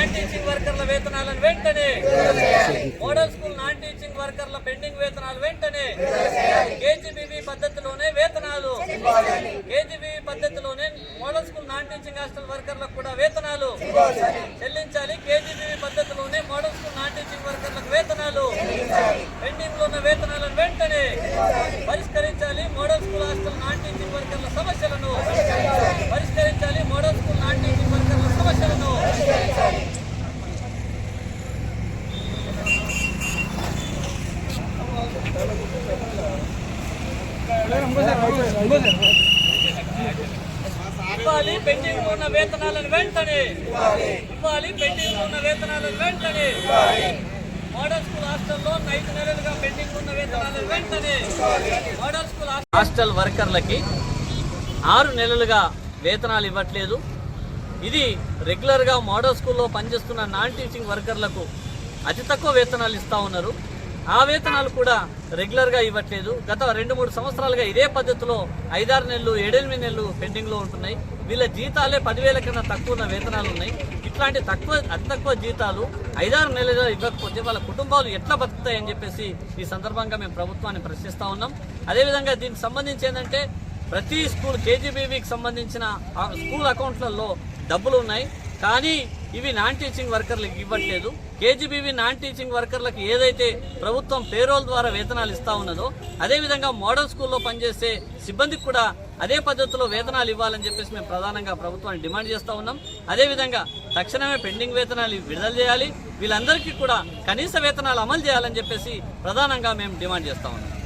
Non teaching వర్కర్ల వేతనాలను వెంటనే. మోడల్ స్కూల్ నాన్ టీచింగ్ వర్కర్ల పెండింగ్ వేతనాలు వెంటనే. కేజీబీవీ పద్ధతిలోనే వేతనాలు. కేజీబీ పద్ధతిలోనే model school non teaching hostel వర్కర్లకు కూడా వేతనాలు. చెల్లించాలి కేజీబీవీ పద్ధతిలోనే మోడల్ స్కూల్ నాన్ టీచింగ్ వర్కర్లకు వేతనాలు పెండింగ్లో ఉన్న వేతనాలను వెంటనే పరిష్కరించాలి model school hostel non teaching వర్కర్ల సమస్యలను పరిష్కరించాలి మోడల్ స్కూల్ నాన్ టీచింగ్ వర్కర్ల సమస్యలను ఇవ్వాలి పెండింగ్ ఉన్న వేతనాలను వెంటనే ఇవ్వాలి. పెండింగ్ ఉన్న వేతనాలను వెంటనే మోడల్ స్కూల్ హాస్టల్లో ఐదు నెలలుగా పెండింగ్ ఉన్న వేతనాలను వెంటనే మోడల్ స్కూల్ హాస్టల్ వర్కర్లకి ఆరు నెలలుగా వేతనాలు ఇవ్వట్లేదు. ఇది రెగ్యులర్గా మోడల్ స్కూల్లో పనిచేస్తున్న నాన్ టీచింగ్ వర్కర్లకు అతి తక్కువ వేతనాలు ఇస్తా ఉన్నారు. ఆ వేతనాలు కూడా రెగ్యులర్గా ఇవ్వట్లేదు. గత రెండు మూడు సంవత్సరాలుగా ఇదే పద్ధతిలో ఐదారు నెలలు ఏడెనిమిది నెలలు పెండింగ్లో ఉంటున్నాయి. వీళ్ళ జీతాలే పదివేల కన్నా తక్కువ ఉన్న వేతనాలు ఉన్నాయి. ఇట్లాంటి తక్కువ అతి తక్కువ జీతాలు ఐదారు నెలలు ఇవ్వకపోతే వాళ్ళ కుటుంబాలు ఎట్లా బతుకుతాయని చెప్పేసి ఈ సందర్భంగా మేము ప్రభుత్వాన్ని ప్రశ్నిస్తూ ఉన్నాం. అదేవిధంగా దీనికి సంబంధించి ఏంటంటే ప్రతి స్కూల్ కేజీబీవీకి సంబంధించిన స్కూల్ అకౌంట్లలో డబ్బులు ఉన్నాయి. కానీ ఇవి నాన్ టీచింగ్ వర్కర్లకు ఇవ్వట్లేదు. కేజీబీవీ నాన్ టీచింగ్ వర్కర్లకు ఏదైతే ప్రభుత్వం పేరోల్ ద్వారా వేతనాలు ఇస్తా ఉన్నదో అదేవిధంగా మోడల్ స్కూల్లో పనిచేసే సిబ్బందికి కూడా అదే పద్ధతిలో వేతనాలు ఇవ్వాలని చెప్పేసి మేము ప్రధానంగా ప్రభుత్వాన్ని డిమాండ్ చేస్తూ ఉన్నాం. అదేవిధంగా తక్షణమే పెండింగ్ వేతనాలు విడుదల చేయాలి. వీళ్ళందరికీ కూడా కనీస వేతనాలు అమలు చేయాలని చెప్పేసి ప్రధానంగా మేము డిమాండ్ చేస్తా ఉన్నాం.